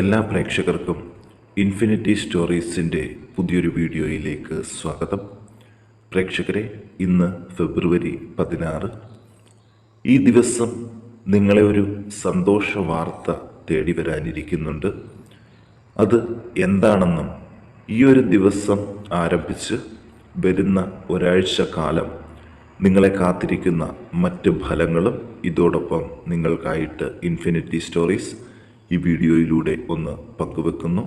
എല്ലാ പ്രേക്ഷകർക്കും ഇൻഫിനിറ്റി സ്റ്റോറീസിന്റെ പുതിയൊരു വീഡിയോയിലേക്ക് സ്വാഗതം. പ്രേക്ഷകരെ ഇന്ന് ഫെബ്രുവരി പതിനാറ്. ഈ ദിവസം നിങ്ങളെ ഒരു സന്തോഷ വാർത്ത തേടി വരാനിരിക്കുന്നുണ്ട്. അത് എന്താണെന്നും ഈ ഒരു ദിവസം ആരംഭിച്ച് വരുന്ന ഒരാഴ്ച കാലം നിങ്ങളെ കാത്തിരിക്കുന്ന മറ്റ് ഫലങ്ങളും ഇതോടൊപ്പം നിങ്ങൾക്കായിട്ട് ഇൻഫിനിറ്റി സ്റ്റോറീസ് ഈ വീഡിയോയിലൂടെ ഒന്ന് പങ്കുവെക്കുന്നു.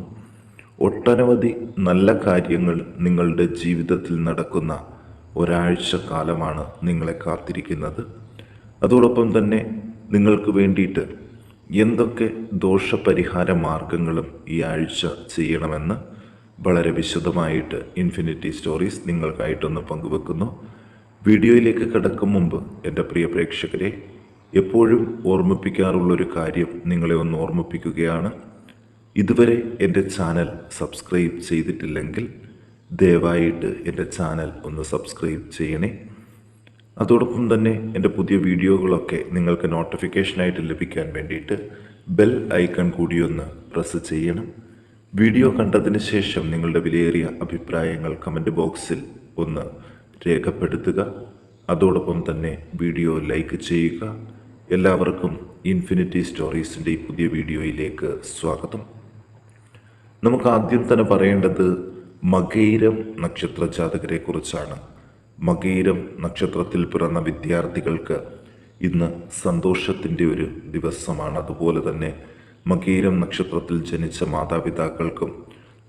ഒട്ടനവധി നല്ല കാര്യങ്ങൾ നിങ്ങളുടെ ജീവിതത്തിൽ നടക്കുന്ന ഒരാഴ്ച കാലമാണ് നിങ്ങളെ കാത്തിരിക്കുന്നത്. അതോടൊപ്പം തന്നെ നിങ്ങൾക്ക് വേണ്ടിയിട്ട് എന്തൊക്കെ ദോഷപരിഹാര മാർഗങ്ങളും ഈ ആഴ്ച ചെയ്യണമെന്ന് വളരെ വിശദമായിട്ട് ഇൻഫിനിറ്റി സ്റ്റോറീസ് നിങ്ങൾക്കായിട്ടൊന്ന് പങ്കുവെക്കുന്നു. വീഡിയോയിലേക്ക് കിടക്കും മുമ്പ് എന്റെ പ്രിയ പ്രേക്ഷകരെ എപ്പോഴും ഓർമ്മിപ്പിക്കാറുള്ളൊരു കാര്യം നിങ്ങളെ ഒന്ന് ഓർമ്മിപ്പിക്കുകയാണ്. ഇതുവരെ എന്റെ ചാനൽ സബ്സ്ക്രൈബ് ചെയ്തിട്ടില്ലെങ്കിൽ ദയവായിട്ട് എന്റെ ചാനൽ ഒന്ന് സബ്സ്ക്രൈബ് ചെയ്യണേ. അതോടൊപ്പം തന്നെ എന്റെ പുതിയ വീഡിയോകളൊക്കെ നിങ്ങൾക്ക് നോട്ടിഫിക്കേഷനായിട്ട് ലഭിക്കാൻ വേണ്ടിയിട്ട് ബെൽ ഐക്കൺ കൂടി ഒന്ന് പ്രസ് ചെയ്യണം. വീഡിയോ കണ്ടതിന് ശേഷം നിങ്ങളുടെ വിലയേറിയ അഭിപ്രായങ്ങൾ കമന്റ് ബോക്സിൽ ഒന്ന് രേഖപ്പെടുത്തുക. അതോടൊപ്പം തന്നെ വീഡിയോ ലൈക്ക് ചെയ്യുക. എല്ലാവർക്കും ഇൻഫിനിറ്റി സ്റ്റോറീസിന്റെ ഈ പുതിയ വീഡിയോയിലേക്ക് സ്വാഗതം. നമുക്ക് ആദ്യം തന്നെ പറയേണ്ടത് മകൈരം നക്ഷത്ര ജാതകരെ കുറിച്ചാണ്. മകൈരം നക്ഷത്രത്തിൽ പിറന്ന വിദ്യാർത്ഥികൾക്ക് ഇന്ന് സന്തോഷത്തിന്റെ ഒരു ദിവസമാണ്. അതുപോലെ തന്നെ മകൈരം നക്ഷത്രത്തിൽ ജനിച്ച മാതാപിതാക്കൾക്കും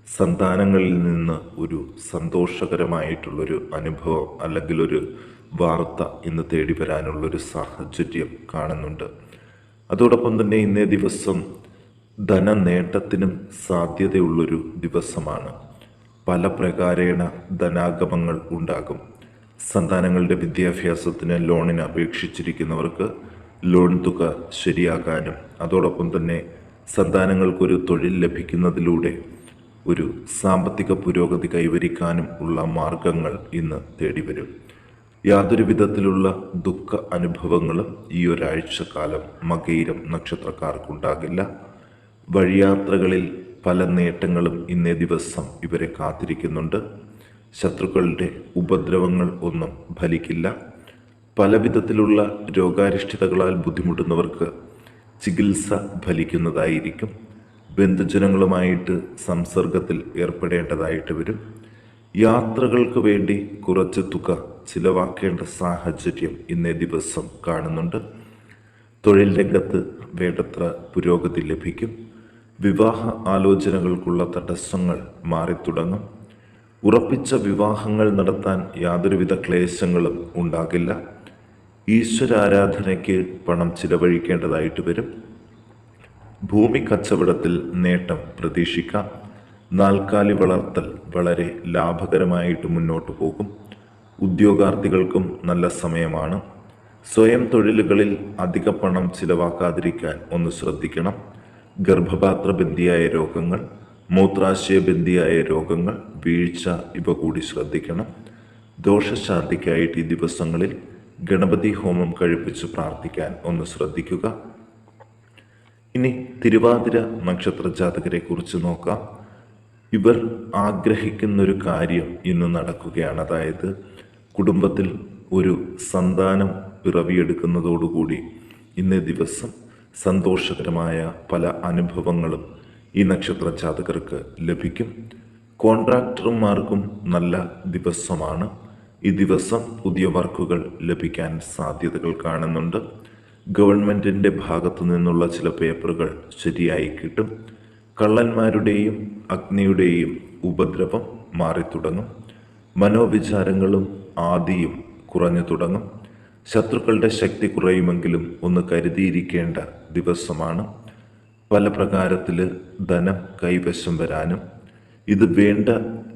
സന്താനങ്ങളിൽ നിന്ന് ഒരു സന്തോഷകരമായിട്ടുള്ളൊരു അനുഭവം അല്ലെങ്കിൽ ഒരു വാർത്ത ഇന്ന് തേടി വരാനുള്ളൊരു സാഹചര്യം കാണുന്നുണ്ട്. അതോടൊപ്പം തന്നെ ഇന്നേ ദിവസം ധനനേട്ടത്തിനും സാധ്യതയുള്ളൊരു ദിവസമാണ്. പല പ്രകാരേണ ധനാഗമങ്ങൾ ഉണ്ടാകും. സന്താനങ്ങളുടെ വിദ്യാഭ്യാസത്തിന് ലോണിന് അപേക്ഷിച്ചിരിക്കുന്നവർക്ക് ലോൺ തുക ശരിയാക്കാനും അതോടൊപ്പം തന്നെ സന്താനങ്ങൾക്കൊരു തൊഴിൽ ലഭിക്കുന്നതിലൂടെ ഒരു സാമ്പത്തിക പുരോഗതി കൈവരിക്കാനും ഉള്ള മാർഗങ്ങൾ ഇന്ന് തേടിവരും. യാതൊരു വിധത്തിലുള്ള ദുഃഖ അനുഭവങ്ങളും ഈ ഒരാഴ്ച കാലം മകയിരം നക്ഷത്രക്കാർക്കുണ്ടാകില്ല. വഴിയാത്രകളിൽ പല നേട്ടങ്ങളും ഇന്നേ ദിവസം ഇവരെ കാത്തിരിക്കുന്നുണ്ട്. ശത്രുക്കളുടെ ഉപദ്രവങ്ങൾ ഒന്നും ഫലിക്കില്ല. പലവിധത്തിലുള്ള രോഗാരിഷ്ഠിതകളാൽ ബുദ്ധിമുട്ടുന്നവർക്ക് ചികിത്സ ഫലിക്കുന്നതായിരിക്കും. ബന്ധുജനങ്ങളുമായിട്ട് സംസർഗത്തിൽ ഏർപ്പെടേണ്ടതായിട്ട് വരും. യാത്രകൾക്ക് വേണ്ടി കുറച്ച് തുക ചിലവാക്കേണ്ട സാഹചര്യം ഇന്നേ ദിവസം കാണുന്നുണ്ട്. തൊഴിൽ രംഗത്ത് വേണ്ടത്ര പുരോഗതി ലഭിക്കും. വിവാഹ ആലോചനകൾക്കുള്ള തടസ്സങ്ങൾ മാറിത്തുടങ്ങും. ഉറപ്പിച്ച വിവാഹങ്ങൾ നടത്താൻ യാതൊരുവിധ ക്ലേശങ്ങളും ഉണ്ടാകില്ല. ഈശ്വരാരാധനയ്ക്ക് പണം ചിലവഴിക്കേണ്ടതായിട്ട് വരും. ഭൂമി കച്ചവടത്തിൽ നേട്ടം പ്രതീക്ഷിക്കാം. നാൽക്കാലി വളർത്തൽ വളരെ ലാഭകരമായിട്ട് മുന്നോട്ട് പോകും. ഉദ്യോഗാർത്ഥികൾക്കും നല്ല സമയമാണ്. സ്വയം തൊഴിലുകളിൽ അധിക പണം ചിലവാക്കാതിരിക്കാൻ ഒന്ന് ശ്രദ്ധിക്കണം. ഗർഭപാത്രബന്ധിയായ രോഗങ്ങൾ മൂത്രാശയബന്ധിയായ രോഗങ്ങൾ വീഴ്ച ഇവ കൂടി ശ്രദ്ധിക്കണം. ദോഷശാന്തിക്കായിട്ട് ഈ ദിവസങ്ങളിൽ ഗണപതി ഹോമം കഴിപ്പിച്ച് പ്രാർത്ഥിക്കാൻ ഒന്ന് ശ്രദ്ധിക്കുക. ഇനി തിരുവാതിര നക്ഷത്ര ജാതകരെ കുറിച്ച് നോക്കാം. ഇവർ ആഗ്രഹിക്കുന്നൊരു കാര്യം ഇന്ന് നടക്കുകയാണ്. അതായത് കുടുംബത്തിൽ ഒരു സന്താനം പിറവിയെടുക്കുന്നതോടുകൂടി ഇന്നേ ദിവസം സന്തോഷകരമായ പല അനുഭവങ്ങളും ഈ നക്ഷത്ര ജാതകർക്ക് ലഭിക്കും. കോൺട്രാക്ടർമാർക്കും നല്ല ദിവസമാണ്. ഈ ദിവസം പുതിയ വർക്കുകൾ ലഭിക്കാൻ സാധ്യതകൾ കാണുന്നുണ്ട്. ഗവൺമെന്റിന്റെ ഭാഗത്തു നിന്നുള്ള ചില പേപ്പറുകൾ ശരിയായി കിട്ടും. കള്ളന്മാരുടെയും അഗ്നിയുടെയും ഉപദ്രവം മാറിത്തുടങ്ങും. മനോവിചാരങ്ങളും ആദിയും കുറഞ്ഞു തുടങ്ങും. ശത്രുക്കളുടെ ശക്തി കുറയുമെങ്കിലും ഒന്ന് കരുതിയിരിക്കേണ്ട ദിവസമാണ്. പല പ്രകാരത്തിൽ ധനം കൈവശം വരാനും ഇത് വേണ്ട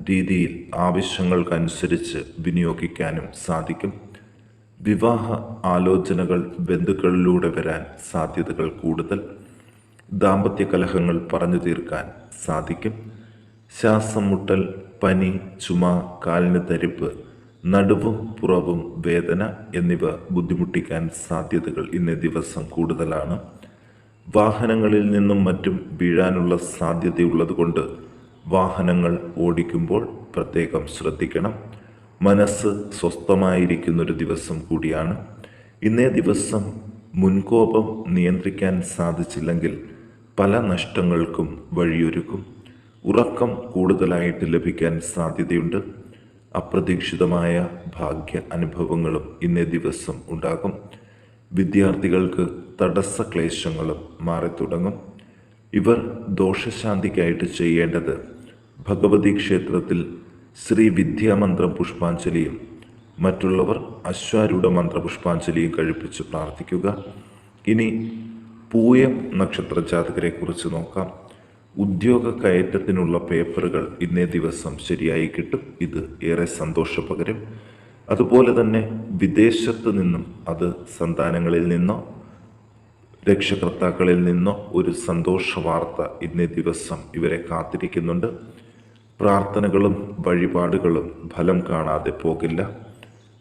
രീതിയിൽ ആവശ്യങ്ങൾക്കനുസരിച്ച് വിനിയോഗിക്കാനും സാധിക്കും. വിവാഹ ആലോചനകൾ ബന്ധുക്കളിലൂടെ വരാൻ സാധ്യതകൾ കൂടുതൽ. ദാമ്പത്യ കലഹങ്ങൾ പറഞ്ഞു തീർക്കാൻ സാധിക്കും. ശ്വാസം മുട്ടൽ പനി ചുമ കാലിന് തരിപ്പ് നടുവും പുറവും വേദന എന്നിവ ബുദ്ധിമുട്ടിക്കാൻ സാധ്യതകൾ ഇന്നേ ദിവസം കൂടുതലാണ്. വാഹനങ്ങളിൽ നിന്നും മറ്റും വീഴാനുള്ള സാധ്യതയുള്ളതുകൊണ്ട് വാഹനങ്ങൾ ഓടിക്കുമ്പോൾ പ്രത്യേകം ശ്രദ്ധിക്കണം. മനസ്സ് സ്വസ്ഥമായിരിക്കുന്നൊരു ദിവസം കൂടിയാണ്. ഇന്നേ ദിവസം മുൻകോപം നിയന്ത്രിക്കാൻ സാധിച്ചില്ലെങ്കിൽ പല നഷ്ടങ്ങൾക്കും വഴിയൊരുക്കും. ഉറക്കം കൂടുതലായിട്ട് ലഭിക്കാൻ സാധ്യതയുണ്ട്. അപ്രതീക്ഷിതമായ ഭാഗ്യ അനുഭവങ്ങളും ഇന്നേ ദിവസം ഉണ്ടാകും. വിദ്യാർത്ഥികൾക്ക് തടസ്സ ക്ലേശങ്ങളും മാറി തുടങ്ങും ഇവർ ദോഷശാന്തിക്കായിട്ട് ചെയ്യേണ്ടത് ഭഗവതി ക്ഷേത്രത്തിൽ ശ്രീ വിദ്യാമന്ത്രം പുഷ്പാഞ്ജലിയും മറ്റുള്ളവർ അശ്വാരൂഢ മന്ത്ര പുഷ്പാഞ്ജലിയും കഴിപ്പിച്ച് പ്രാർത്ഥിക്കുക. ഇനി പൂയം നക്ഷത്ര ജാതകരെക്കുറിച്ച് നോക്കാം. ഉദ്യോഗ കയറ്റത്തിനുള്ള പേപ്പറുകൾ ഇന്നേ ദിവസം ശരിയായി കിട്ടും. ഇത് ഏറെ സന്തോഷപകരം. അതുപോലെ തന്നെ വിദേശത്ത് നിന്നും അത് സന്താനങ്ങളിൽ നിന്നോ രക്ഷകർത്താക്കളിൽ നിന്നോ ഒരു സന്തോഷ വാർത്ത ഇന്നേ ദിവസം ഇവരെ കാത്തിരിക്കുന്നുണ്ട്. പ്രാർത്ഥനകളും വഴിപാടുകളും ഫലം കാണാതെ പോകില്ല.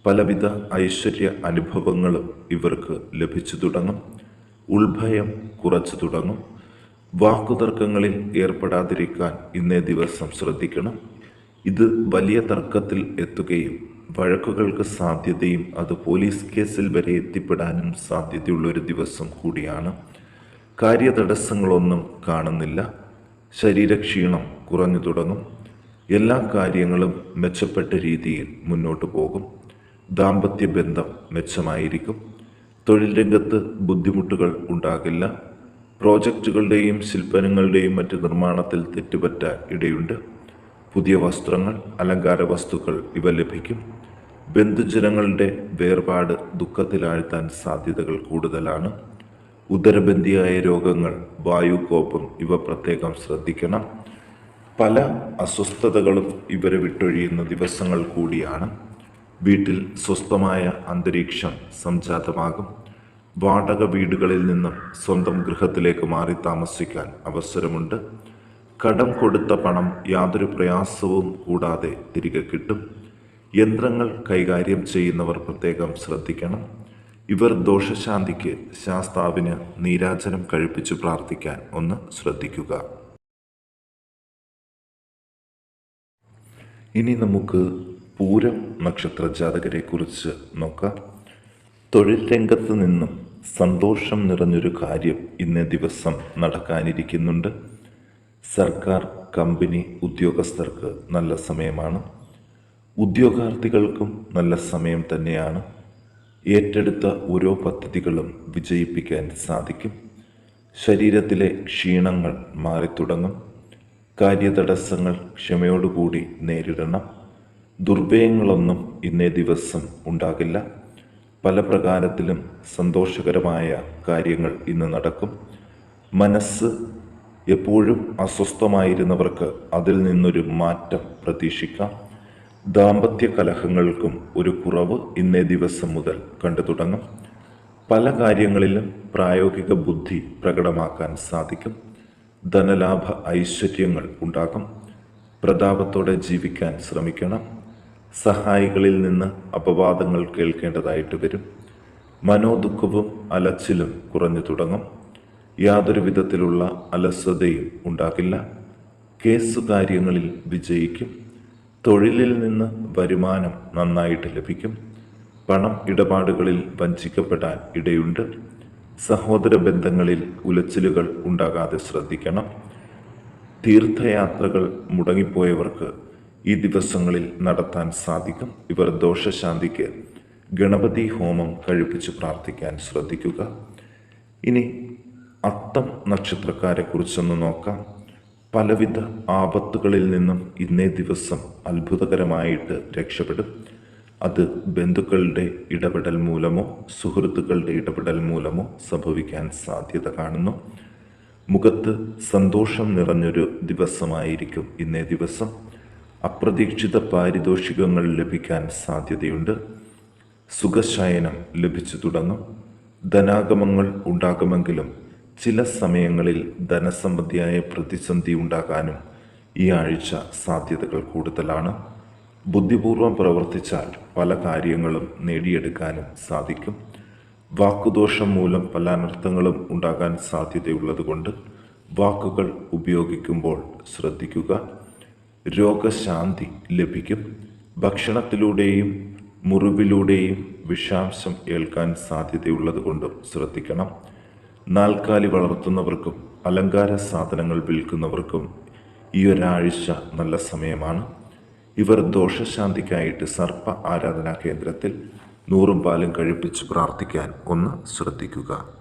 പലവിധ ഐശ്വര്യ അനുഭവങ്ങളും ഇവർക്ക് ലഭിച്ചു തുടങ്ങും. ഉൾഭയം കുറച്ചു തുടങ്ങും. വാക്കുതർക്കങ്ങളിൽ ഏർപ്പെടാതിരിക്കാൻ ഇന്നേ ദിവസം ശ്രദ്ധിക്കണം. ഇത് വലിയ തർക്കത്തിൽ എത്തുകയും വഴക്കുകൾക്ക് സാധ്യതയും അത് പോലീസ് കേസിൽ വരെ എത്തിപ്പെടാനും സാധ്യതയുള്ളൊരു ദിവസം കൂടിയാണ്. കാര്യതടസ്സങ്ങളൊന്നും കാണുന്നില്ല. ശരീരക്ഷീണം കുറഞ്ഞു തുടങ്ങും. എല്ലാ കാര്യങ്ങളും മെച്ചപ്പെട്ട രീതിയിൽ മുന്നോട്ട് പോകും. ദാമ്പത്യ ബന്ധം മെച്ചമായിരിക്കും. തൊഴിൽ രംഗത്ത് ബുദ്ധിമുട്ടുകൾ ഉണ്ടാകില്ല. പ്രോജക്റ്റുകളുടെയും ശില്പനങ്ങളുടെയും മറ്റ് നിർമ്മാണത്തിൽ തെറ്റുപറ്റ ഇടയുണ്ട്. പുതിയ വസ്ത്രങ്ങൾ അലങ്കാര വസ്തുക്കൾ ഇവ ലഭിക്കും. ബന്ധുജനങ്ങളുടെ വേർപാട് ദുഃഖത്തിലാഴ്ത്താൻ സാധ്യതകൾ കൂടുതലാണ്. ഉദരബന്ധിയായ രോഗങ്ങൾ വായുകോപം ഇവ പ്രത്യേകം ശ്രദ്ധിക്കണം. പല അസ്വസ്ഥതകളും ഇവരെ വിട്ടൊഴിയുന്ന ദിവസങ്ങൾ കൂടിയാണ്. വീട്ടിൽ സ്വസ്ഥമായ അന്തരീക്ഷം സംജാതമാകും. വാടക വീടുകളിൽ നിന്നും സ്വന്തം ഗൃഹത്തിലേക്ക് മാറി താമസിക്കാൻ അവസരമുണ്ട്. കടം കൊടുത്ത പണം യാതൊരു പ്രയാസവും കൂടാതെ തിരികെ കിട്ടും. യന്ത്രങ്ങൾ കൈകാര്യം ചെയ്യുന്നവർ പ്രത്യേകം ശ്രദ്ധിക്കണം. ഇവർ ദോഷശാന്തിക്ക് ശാസ്താവിന് നീരാജനം കഴിപ്പിച്ചു പ്രാർത്ഥിക്കാൻ ഒന്ന് ശ്രദ്ധിക്കുക. ഇനി നമുക്ക് പൂരം നക്ഷത്ര ജാതകരെക്കുറിച്ച് നോക്കാം. തൊഴിൽ രംഗത്ത് നിന്നും സന്തോഷം നിറഞ്ഞൊരു കാര്യം ഇന്നേ ദിവസം നടക്കാനിരിക്കുന്നുണ്ട്. സർക്കാർ കമ്പനി ഉദ്യോഗസ്ഥർക്ക് നല്ല സമയമാണ്. ഉദ്യോഗാർത്ഥികൾക്കും നല്ല സമയം തന്നെയാണ്. ഏറ്റെടുത്ത ഓരോ പദ്ധതികളും വിജയിപ്പിക്കാൻ സാധിക്കും. ശരീരത്തിലെ ക്ഷീണങ്ങൾ മാറി തുടങ്ങും കാര്യതടസ്സങ്ങൾ ക്ഷമയോടുകൂടി നേരിടണം. ദുർവ്യയങ്ങളൊന്നും ഇന്നേ ദിവസം ഉണ്ടാകില്ല. പല പ്രകാരത്തിലും സന്തോഷകരമായ കാര്യങ്ങൾ ഇന്ന് നടക്കും. മനസ്സ് എപ്പോഴും അസ്വസ്ഥമായിരുന്നവർക്ക് അതിൽ നിന്നൊരു മാറ്റം പ്രതീക്ഷിക്കാം. ദാമ്പത്യ കലഹങ്ങൾക്കും ഒരു കുറവ് ഇന്നേ ദിവസം മുതൽ കണ്ടു തുടങ്ങും. പല കാര്യങ്ങളിലും പ്രായോഗിക ബുദ്ധി പ്രകടമാക്കാൻ സാധിക്കും. ധനലാഭ ഐശ്വര്യങ്ങൾ ഉണ്ടാകും. പ്രതാപത്തോടെ ജീവിക്കാൻ ശ്രമിക്കണം. സഹായികളിൽ നിന്ന് അപവാദങ്ങൾ കേൾക്കേണ്ടതായിട്ട് വരും. മനോദുഃഖവും അലച്ചിലും കുറഞ്ഞു തുടങ്ങും. യാതൊരു വിധത്തിലുള്ള അലസതയും ഉണ്ടാകില്ല. കേസ് കാര്യങ്ങളിൽ വിജയിക്കും. തൊഴിലിൽ നിന്ന് വരുമാനം നന്നായിട്ട് ലഭിക്കും. പണം ഇടപാടുകളിൽ വഞ്ചിക്കപ്പെടാൻ ഇടയുണ്ട്. സഹോദര ബന്ധങ്ങളിൽ ഉലച്ചിലുകൾ ഉണ്ടാകാതെ ശ്രദ്ധിക്കണം. തീർത്ഥയാത്രകൾ മുടങ്ങിപ്പോയവർക്ക് ഈ ദിവസങ്ങളിൽ നടത്താൻ സാധിക്കും. ഇവർ ദോഷശാന്തിക്ക് ഗണപതി ഹോമം കഴിപ്പിച്ച് പ്രാർത്ഥിക്കാൻ ശ്രദ്ധിക്കുക. ഇനി അത്തം നക്ഷത്രക്കാരെ കുറിച്ചൊന്ന് നോക്കാം. പലവിധ ആപത്തുകളിൽ നിന്നും ഇന്നേ ദിവസം അത്ഭുതകരമായിട്ട് രക്ഷപ്പെടും. അത് ബന്ധുക്കളുടെ ഇടപെടൽ മൂലമോ സുഹൃത്തുക്കളുടെ ഇടപെടൽ മൂലമോ സംഭവിക്കാൻ സാധ്യത കാണുന്നു. മുഖത്ത് സന്തോഷം നിറഞ്ഞൊരു ദിവസമായിരിക്കും ഇന്നേ ദിവസം. അപ്രതീക്ഷിത പാരിതോഷികങ്ങൾ ലഭിക്കാൻ സാധ്യതയുണ്ട്. സുഖശയനം ലഭിച്ചു തുടങ്ങും. ധനാഗമങ്ങൾ ഉണ്ടാകുമെങ്കിലും ചില സമയങ്ങളിൽ ധനസംബന്ധിയായ പ്രതിസന്ധി ഉണ്ടാകാനും ഈ ആഴ്ച സാധ്യതകൾ കൂടുതലാണ്. ബുദ്ധിപൂർവം പ്രവർത്തിച്ചാൽ പല കാര്യങ്ങളും നേടിയെടുക്കാനും സാധിക്കും. വാക്കുദോഷം മൂലം പല അനർത്ഥങ്ങളും ഉണ്ടാകാൻ സാധ്യതയുള്ളതുകൊണ്ട് വാക്കുകൾ ഉപയോഗിക്കുമ്പോൾ ശ്രദ്ധിക്കുക. രോഗശാന്തി ലഭിക്കും. ഭക്ഷണത്തിലൂടെയും മുറിവിലൂടെയും വിഷാംശം ഏൽക്കാൻ സാധ്യതയുള്ളത് സാധ്യതയുള്ളതുകൊണ്ടും ശ്രദ്ധിക്കണം. നാൽക്കാലി വളർത്തുന്നവർക്കും അലങ്കാര സാധനങ്ങൾ വിൽക്കുന്നവർക്കും ഈ ഒരാഴ്ച നല്ല സമയമാണ്. ഇവർ ദോഷശാന്തിക്കായിട്ട് സർപ്പ ആരാധനാ കേന്ദ്രത്തിൽ നൂറും പാലും കഴിപ്പിച്ച് പ്രാർത്ഥിക്കാൻ ഒന്ന് ശ്രദ്ധിക്കുക.